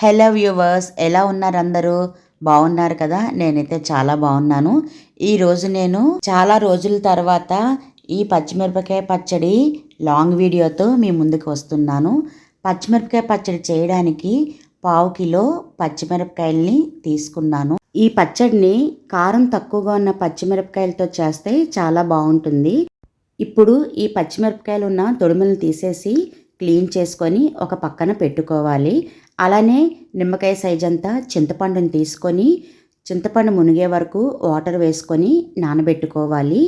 Hello viewers ఎలా ఉన్నారు అందరూ బాగున్నారు కదా? నేనైతే చాలా బాగున్నాను. ఈరోజు నేను చాలా రోజుల తర్వాత ఈ పచ్చిమిరపకాయ పచ్చడి లాంగ్ వీడియోతో మీ ముందుకు వస్తున్నాను. పచ్చిమిరపకాయ పచ్చడి చేయడానికి పావు కిలో పచ్చిమిరపకాయల్ని తీసుకున్నాను. ఈ పచ్చడిని కారం తక్కువగా ఉన్న పచ్చిమిరపకాయలతో చేస్తే చాలా బాగుంటుంది. ఇప్పుడు ఈ పచ్చిమిరపకాయలు ఉన్న తొడుములను తీసేసి క్లీన్ చేసుకొని ఒక పక్కన పెట్టుకోవాలి. అలానే నిమ్మకాయ సైజ్ అంతా చింతపండుని తీసుకొని చింతపండు మునిగే వరకు వాటర్ వేసుకొని నానబెట్టుకోవాలి.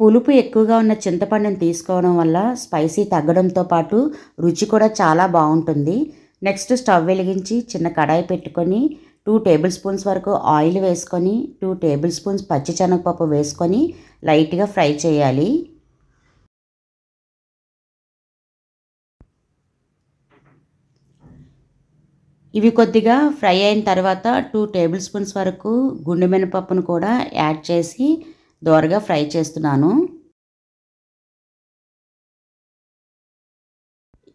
పులుపు ఎక్కువగా ఉన్న చింతపండుని తీసుకోవడం వల్ల స్పైసీ తగ్గడంతో పాటు రుచి కూడా చాలా బాగుంటుంది. నెక్స్ట్ స్టవ్ వెలిగించి చిన్న కడాయి పెట్టుకొని టూ టేబుల్ స్పూన్స్ వరకు ఆయిల్ వేసుకొని టూ టేబుల్ స్పూన్స్ పచ్చి శనగపప్పు వేసుకొని లైట్గా ఫ్రై చేయాలి. ఇవి కొద్దిగా ఫ్రై అయిన తర్వాత టూ టేబుల్ స్పూన్స్ వరకు గుండె మినపప్పును కూడా యాడ్ చేసి దోరగా ఫ్రై చేస్తున్నాను.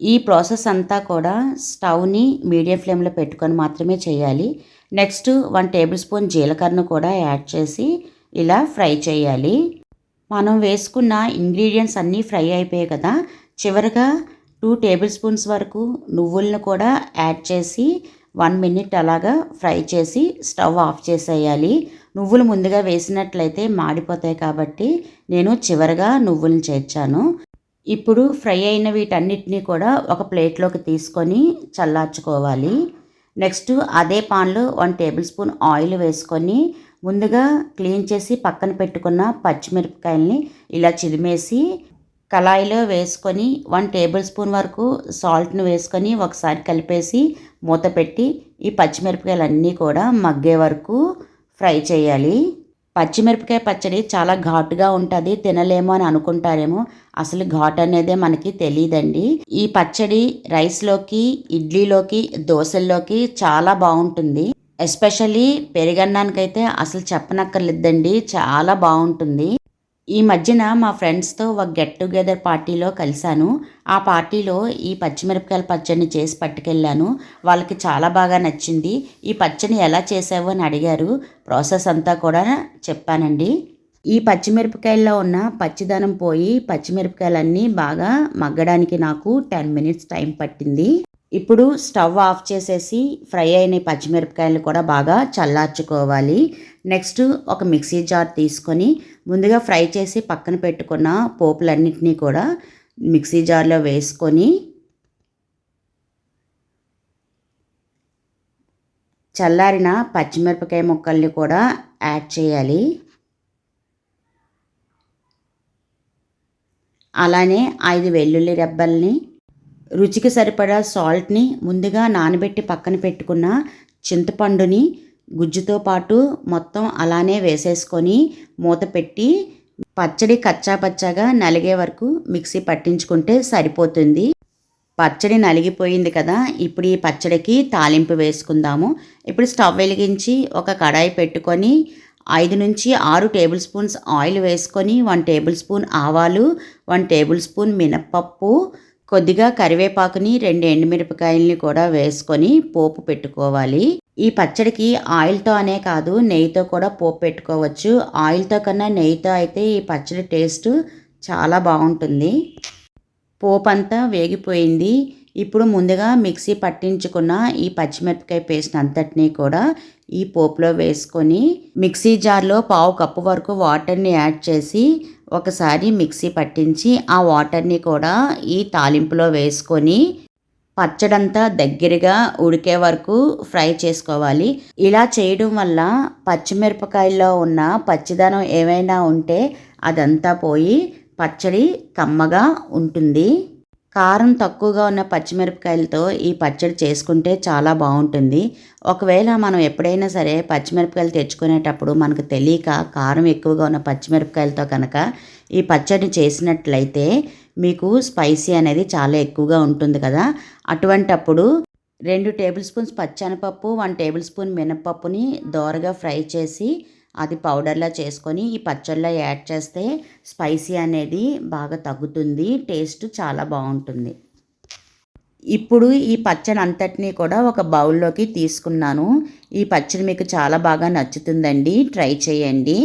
ఈ ప్రాసెస్ అంతా కూడా స్టవ్ని మీడియం ఫ్లేమ్లో పెట్టుకొని మాత్రమే చేయాలి. నెక్స్ట్ వన్ టేబుల్ స్పూన్ జీలకర్రను కూడా యాడ్ చేసి ఇలా ఫ్రై చేయాలి. మనం వేసుకున్న ఇంగ్రీడియంట్స్ అన్నీ ఫ్రై అయిపోయాయి కదా. చివరిగా టూ టేబుల్ స్పూన్స్ వరకు నువ్వులను కూడా యాడ్ చేసి వన్ మినిట్ అలాగా ఫ్రై చేసి స్టవ్ ఆఫ్ చేసేయాలి. నువ్వులు ముందుగా వేసినట్లయితే మాడిపోతాయి కాబట్టి నేను చివరిగా నువ్వులను చేర్చాను. ఇప్పుడు ఫ్రై అయిన వీటన్నిటినీ కూడా ఒక ప్లేట్లోకి తీసుకొని చల్లార్చుకోవాలి. నెక్స్ట్ అదే పాన్లో వన్ టేబుల్ స్పూన్ ఆయిల్ వేసుకొని ముందుగా క్లీన్ చేసి పక్కన పెట్టుకున్న పచ్చిమిరపకాయల్ని ఇలా చిదిమేసి కళాయిలో వేసుకొని వన్ టేబుల్ స్పూన్ వరకు సాల్ట్ను వేసుకొని ఒకసారి కలిపేసి మూత పెట్టి ఈ పచ్చిమిరపకాయలు అన్నీ కూడా మగ్గే వరకు ఫ్రై చేయాలి. పచ్చిమిరపకాయ పచ్చడి చాలా ఘాటుగా ఉంటుంది తినలేమో అని అనుకుంటారేమో అసలు ఘాట్ అనేదే మనకి తెలియదండి ఈ పచ్చడి రైస్లోకి ఇడ్లీలోకి దోశల్లోకి చాలా బాగుంటుంది. ఎస్పెషల్లీ పెరుగన్నానికైతే అసలు చెప్పనక్కర్లేదండి చాలా బాగుంటుంది. ఈ మధ్యన మా ఫ్రెండ్స్తో ఒక గెట్ టుగెదర్ పార్టీలో కలిశాను. ఆ పార్టీలో ఈ పచ్చిమిరపకాయల పచ్చడిని చేసి పట్టుకెళ్ళాను. వాళ్ళకి చాలా బాగా నచ్చింది. ఈ పచ్చడిని ఎలా చేసావు అని అడిగారు. ప్రాసెస్ అంతా కూడా చెప్పానండి. ఈ పచ్చిమిరపకాయల్లో ఉన్న పచ్చిదనం పోయి పచ్చిమిరపకాయలన్నీ బాగా మగ్గడానికి నాకు టెన్ మినిట్స్ టైం పట్టింది. ఇప్పుడు స్టవ్ ఆఫ్ చేసేసి ఫ్రై అయిన పచ్చిమిరపకాయలు కూడా బాగా చల్లార్చుకోవాలి. నెక్స్ట్ ఒక మిక్సీ జార్ తీసుకొని ముందుగా ఫ్రై చేసి పక్కన పెట్టుకున్న పోపులన్నింటినీ కూడా మిక్సీ జార్లో వేసుకొని చల్లారిన పచ్చిమిరపకాయ ముక్కల్ని కూడా యాడ్ చేయాలి. అలానే ఐదు వెల్లుల్లి రెబ్బల్ని రుచికి సరిపడా సాల్ట్ని ముందుగా నానబెట్టి పక్కన పెట్టుకున్న చింతపండుని గుజ్జుతో పాటు మొత్తం అలానే వేసేసుకొని మూత పెట్టి పచ్చడి కచ్చా పచ్చాగా నలిగే వరకు మిక్సీ పట్టించుకుంటే సరిపోతుంది. పచ్చడి నలిగిపోయింది కదా ఇప్పుడు ఈ పచ్చడికి తాలింపు వేసుకుందాము. ఇప్పుడు స్టవ్ వెలిగించి ఒక కడాయి పెట్టుకొని ఐదు నుంచి ఆరు టేబుల్ స్పూన్స్ ఆయిల్ వేసుకొని వన్ టేబుల్ స్పూన్ ఆవాలు వన్ టేబుల్ స్పూన్ మినప్పప్పు కొద్దిగా కరివేపాకుని రెండు ఎండుమిరపకాయలని కూడా వేసుకొని పోపు పెట్టుకోవాలి. ఈ పచ్చడికి ఆయిల్తో అనే కాదు నెయ్యితో కూడా పోపు పెట్టుకోవచ్చు. ఆయిల్తో కన్నా నెయ్యితో అయితే ఈ పచ్చడి టేస్ట్ చాలా బాగుంటుంది. పోపు అంతా వేగిపోయింది. ఇప్పుడు ముందుగా మిక్సీ పట్టించుకున్న ఈ పచ్చిమిరపకాయ పేస్ట్ అంతటినీ కూడా ఈ పోపులో వేసుకొని మిక్సీ జార్లో పావు కప్పు వరకు వాటర్ని యాడ్ చేసి ఒకసారి మిక్సీ పట్టించి ఆ వాటర్ని కూడా ఈ తాలింపులో వేసుకొని పచ్చడంతా దగ్గరగా ఉడికే వరకు ఫ్రై చేసుకోవాలి. ఇలా చేయడం వల్ల పచ్చిమిరపకాయల్లో ఉన్న పచ్చిదనం ఏమైనా ఉంటే అదంతా పోయి పచ్చడి కమ్మగా ఉంటుంది. కారం తక్కువగా ఉన్న పచ్చిమిరపకాయలతో ఈ పచ్చడి చేసుకుంటే చాలా బాగుంటుంది. ఒకవేళ మనం ఎప్పుడైనా సరే పచ్చిమిరపకాయలు తెచ్చుకునేటప్పుడు మనకు తెలియక కారం ఎక్కువగా ఉన్న పచ్చిమిరపకాయలతో కనుక ఈ పచ్చడిని చేసినట్లయితే మీకు స్పైసీ అనేది చాలా ఎక్కువగా ఉంటుంది కదా. అటువంటప్పుడు రెండు టేబుల్ స్పూన్స్ పచ్చనపప్పు వన్ టేబుల్ స్పూన్ మినపప్పుని దోరగా ఫ్రై చేసి అది పౌడర్లా చేసుకొని ఈ పచ్చళ్ళలో యాడ్ చేస్తే స్పైసీ అనేది బాగా తగ్గుతుంది టేస్ట్ చాలా బాగుంటుంది. ఇప్పుడు ఈ పచ్చడి అంతటినీ కూడా ఒక బౌల్లోకి తీసుకున్నాను. ఈ పచ్చడి మీకు చాలా బాగా నచ్చుతుందండి ట్రై చేయండి.